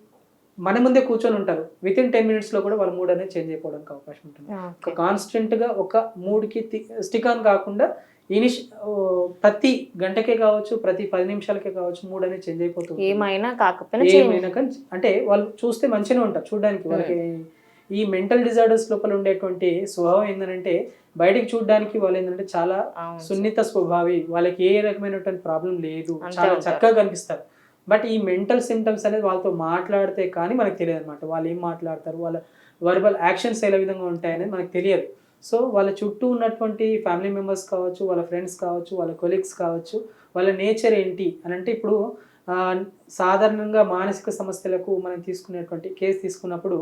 మన ముందే కూర్చొని ఉంటారు. విత్ ఇన్ టెన్ మినిట్స్లో కూడా వాళ్ళ మూడ్ అనేది చేంజ్ అయిపోవడానికి అవకాశం ఉంటుంది. కాన్స్టెంట్గా ఒక మూడ్కి స్టిక్ ఆన్ కాకుండా ఇనిష్ ప్రతి గంటకే కావచ్చు ప్రతి పది నిమిషాలకే కావచ్చు మూడ్ అనేది చేంజ్ అయిపోతుంది ఏమైనా కాకపోయినా ఏమైనా కానీ అంటే వాళ్ళు చూస్తే మంచిగానే ఉంటారు చూడడానికి. వాళ్ళకి ఈ మెంటల్ డిజార్డర్స్ లోపల ఉండేటువంటి స్వభావం ఏంటంటే బయటికి చూడడానికి వాళ్ళు ఏంటంటే చాలా. సున్నిత స్వభావి. వాళ్ళకి ఏ రకమైనటువంటి ప్రాబ్లం లేదు. చాలా. చక్కగా కనిపిస్తారు. బట్ ఈ మెంటల్ సిమ్టమ్స్ అనేది వాళ్ళతో మాట్లాడితే కానీ మనకు తెలియదు అనమాట వాళ్ళు ఏం మాట్లాడతారు వాళ్ళ వర్బల్ యాక్షన్స్ ఏ విధంగా ఉంటాయనేది మనకు తెలియదు. సో వాళ్ళ చుట్టూ ఉన్నటువంటి ఫ్యామిలీ మెంబర్స్ కావచ్చు వాళ్ళ ఫ్రెండ్స్ కావచ్చు వాళ్ళ కొలీగ్స్ కావచ్చు వాళ్ళ నేచర్ ఏంటి అని అంటే ఇప్పుడు సాధారణంగా మానసిక సమస్యలకు మనం తీసుకునేటువంటి కేసు తీసుకున్నప్పుడు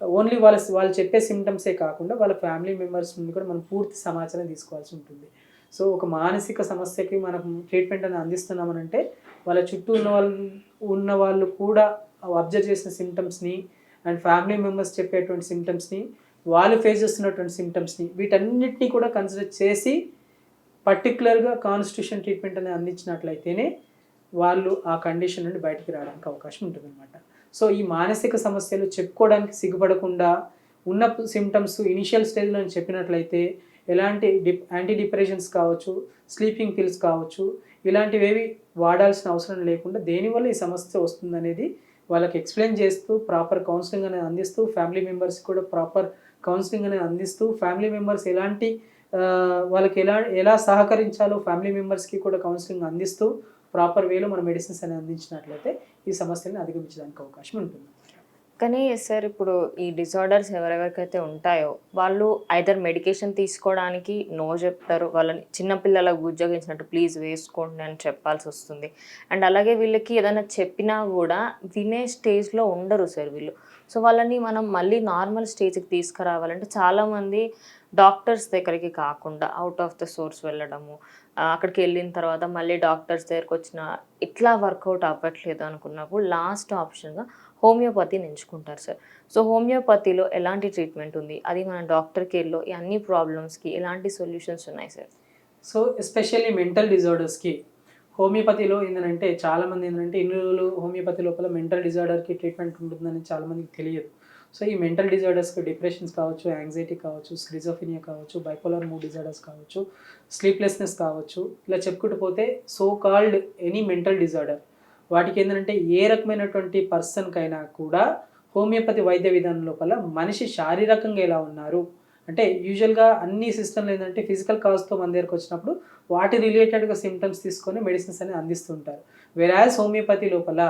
ఓన్లీ వాళ్ళ వాళ్ళు చెప్పే సిమ్టమ్సే కాకుండా వాళ్ళ ఫ్యామిలీ మెంబర్స్ నుండి కూడా మనం పూర్తి సమాచారం తీసుకోవాల్సి ఉంటుంది. సో ఒక మానసిక సమస్యకి మనం ట్రీట్మెంట్ అని అందిస్తున్నామనంటే వాళ్ళ చుట్టూ ఉన్న వాళ్ళు ఉన్న వాళ్ళు కూడా అబ్జర్వ్ చేసిన సిమ్టమ్స్ని అండ్ ఫ్యామిలీ మెంబర్స్ చెప్పేటువంటి సిమ్టమ్స్ని వాళ్ళు ఫేస్ చేస్తున్నటువంటి సిమ్టమ్స్ని వీటన్నిటిని కూడా కన్సిడర్ చేసి పర్టికులర్గా కాన్స్టిట్యూషన్ ట్రీట్మెంట్ అనేది అందించినట్లయితేనే వాళ్ళు ఆ కండిషన్ నుండి బయటికి రావడానికి అవకాశం ఉంటుందన్నమాట. సో ఈ మానసిక సమస్యలు చెప్పుకోవడానికి సిగ్గుపడకుండా ఉన్న సిమ్టమ్స్ ఇనిషియల్ స్టేజ్లో నేను చెప్పినట్లయితే ఎలాంటి డిప్ యాంటీ డిప్రెషన్స్ కావచ్చు స్లీపింగ్ పిల్స్ కావచ్చు ఇలాంటివేవి వాడాల్సిన అవసరం లేకుండా దేనివల్ల ఈ సమస్య వస్తుందనేది వాళ్ళకి ఎక్స్ప్లెయిన్ చేస్తూ ప్రాపర్ కౌన్సిలింగ్ అనేది అందిస్తూ ఫ్యామిలీ మెంబర్స్ కూడా ప్రాపర్ కౌన్సిలింగ్ అనేది అందిస్తూ ఫ్యామిలీ మెంబర్స్ ఎలాంటి వాళ్ళకి ఎలా ఎలా సహకరించాలో ఫ్యామిలీ మెంబర్స్కి కూడా కౌన్సిలింగ్ అందిస్తూ ప్రాపర్ వేలో మన మెడిసిన్స్ అనేది అందించినట్లయితే ఈ సమస్యలను అధిగమించడానికి అవకాశం ఉంటుంది. కానీ సార్ ఇప్పుడు ఈ డిజార్డర్స్ ఎవరెవరికైతే ఉంటాయో వాళ్ళు ఐదర్ మెడికేషన్ తీసుకోవడానికి నో చెప్తారు వాళ్ళని చిన్నపిల్లలకు ఉద్యోగించినట్టు ప్లీజ్ వేసుకోండి అని చెప్పాల్సి వస్తుంది. అండ్ అలాగే వీళ్ళకి ఏదైనా చెప్పినా కూడా వినే స్టేజ్లో ఉండరు సార్ వీళ్ళు. సో వాళ్ళని మనం మళ్ళీ నార్మల్ స్టేజ్కి తీసుకురావాలంటే చాలామంది డాక్టర్స్ దగ్గరికి కాకుండా అవుట్ ఆఫ్ ద సోర్స్ వెళ్ళడము అక్కడికి వెళ్ళిన తర్వాత మళ్ళీ డాక్టర్స్ దగ్గరికి వచ్చిన ఇట్లా వర్కౌట్ అవ్వట్లేదు అనుకున్నప్పుడు లాస్ట్ ఆప్షన్గా హోమియోపతిని ఎంచుకుంటారు సార్. సో హోమియోపతిలో ఎలాంటి ట్రీట్మెంట్ ఉంది? అది మన డాక్టర్ కేర్లో ఈ అన్ని ప్రాబ్లమ్స్కి ఎలాంటి సొల్యూషన్స్ ఉన్నాయి సార్? సో ఎస్పెషల్లీ మెంటల్ డిజార్డర్స్కి హోమియోపతిలో ఏంటంటే చాలామంది ఏంటంటే ఇన్ని రోజులు హోమియోపతి లోపల మెంటల్ డిజార్డర్కి ట్రీట్మెంట్ ఉంటుందని చాలామందికి తెలియదు. సో ఈ మెంటల్ డిజార్డర్స్కి డిప్రెషన్స్ కావచ్చు యాంగ్జైటీ కావచ్చు స్క్రిజోఫినియా కావచ్చు బైపోలర్ మూడ్ డిజార్డర్స్ కావచ్చు స్లీప్లెస్నెస్ కావచ్చు ఇలా చెప్పుకుంటూ పోతే so called any mental disorder. వాటికి ఏంటంటే ఏ రకమైనటువంటి పర్సన్కైనా కూడా హోమియోపతి వైద్య విధానం లోపల మనిషి శారీరకంగా ఎలా ఉన్నారు? అంటే యూజువల్గా అన్ని సిస్టమ్లు ఏంటంటే ఫిజికల్ కాజ్తో మన దగ్గరకు వచ్చినప్పుడు వాటి రిలేటెడ్గా సిమ్టమ్స్ తీసుకొని మెడిసిన్స్ అనేది అందిస్తుంటారు. వెరాజ్ హోమియోపతి లోపల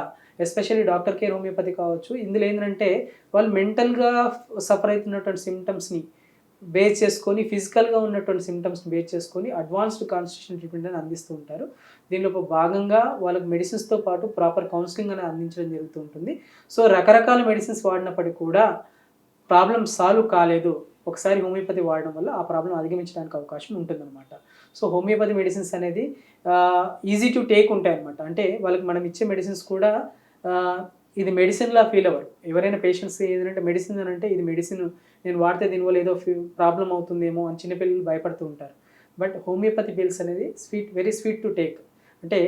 ఎస్పెషల్లీ డాక్టర్ కేర్ హోమియోపతి కావచ్చు ఇందులో ఏంటంటే వాళ్ళు మెంటల్గా సఫర్ అవుతున్నటువంటి సిమ్టమ్స్ని బేస్ చేసుకొని ఫిజికల్గా ఉన్నటువంటి సిమ్టమ్స్ని బేస్ చేసుకొని అడ్వాన్స్డ్ కాన్స్టిట్యూషన్ ట్రీట్మెంట్ అని అందిస్తూ ఉంటారు. దీనిలో భాగంగా వాళ్ళకి మెడిసిన్స్తో పాటు ప్రాపర్ కౌన్సిలింగ్ అనేది అందించడం జరుగుతూ ఉంటుంది. సో రకరకాల మెడిసిన్స్ వాడినప్పటికీ కూడా ప్రాబ్లం సాల్వ్ కాలేదు. ఒకసారి హోమియోపతి వాడడం వల్ల ఆ ప్రాబ్లం అధిగమించడానికి అవకాశం ఉంటుందన్నమాట. సో హోమియోపతి మెడిసిన్స్ అనేది ఈజీ టు టేక్ ఉంటాయి అనమాట అంటే వాళ్ళకి మనం ఇచ్చే మెడిసిన్స్ కూడా ఇది మెడిసిన్లా ఫీల్ అవ్వరు. ఎవరైనా పేషెంట్స్ ఏంటంటే మెడిసిన్ అని అంటే ఇది మెడిసిన్ నేను వాడితే దీనివల్ల ఏదో ప్రాబ్లం అవుతుందేమో అని చిన్నపిల్లలు భయపడుతూ ఉంటారు. బట్ హోమియోపతి పిల్స్ అనేది sweet very sweet to take అంటే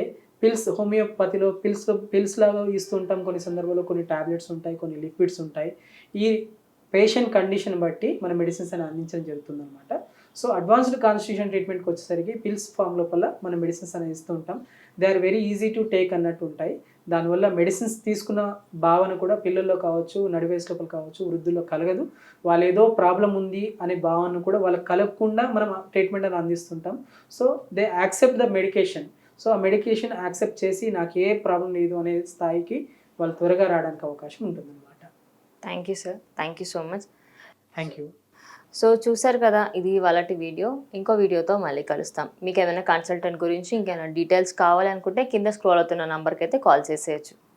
పిల్స్ హోమియోపతిలో పిల్స్ పిల్స్ లాగా ఇస్తూ ఉంటాం కొన్ని సందర్భాల్లో. కొన్ని టాబ్లెట్స్ ఉంటాయి కొన్ని లిక్విడ్స్ ఉంటాయి. ఈ పేషెంట్ కండిషన్ బట్టి మన మెడిసిన్స్ అని అందించడం జరుగుతుంది అనమాట సో అడ్వాన్స్డ్ కాన్స్టిట్యూషన్ ట్రీట్మెంట్కి వచ్చేసరికి పిల్స్ ఫామ్ లోపల మన మెడిసిన్స్ అనేది ఇస్తూ ఉంటాం. They are very easy to take అన్నట్టు ఉంటాయి. దానివల్ల మెడిసిన్స్ తీసుకున్న భావన కూడా పిల్లల్లో కావచ్చు నడివేస్ లోపల కావచ్చు వృద్ధుల్లో కలగదు. వాళ్ళు ఏదో ప్రాబ్లం ఉంది అనే భావన కూడా వాళ్ళకి కలగకుండా మనం ట్రీట్మెంట్ అని అందిస్తుంటాం. So they accept the medication so ఆ మెడికేషన్ యాక్సెప్ట్ చేసి నాకు ఏ ప్రాబ్లం లేదు అనే స్థాయికి వాళ్ళు త్వరగా రావడానికి అవకాశం ఉంటుందన్నమాట. Thank you sir thank you so much thank you so చూసారు కదా ఇది వాళ్ళటి వీడియో. ఇంకో వీడియోతో మళ్ళీ కలుస్తాం. మీకు ఏమైనా కన్సల్టెంట్ గురించి ఇంకేమైనా డీటెయిల్స్ కావాలనుకుంటే కింద స్క్రోల్ అవుతున్న నంబర్కి అయితే కాల్ చేసేయచ్చు.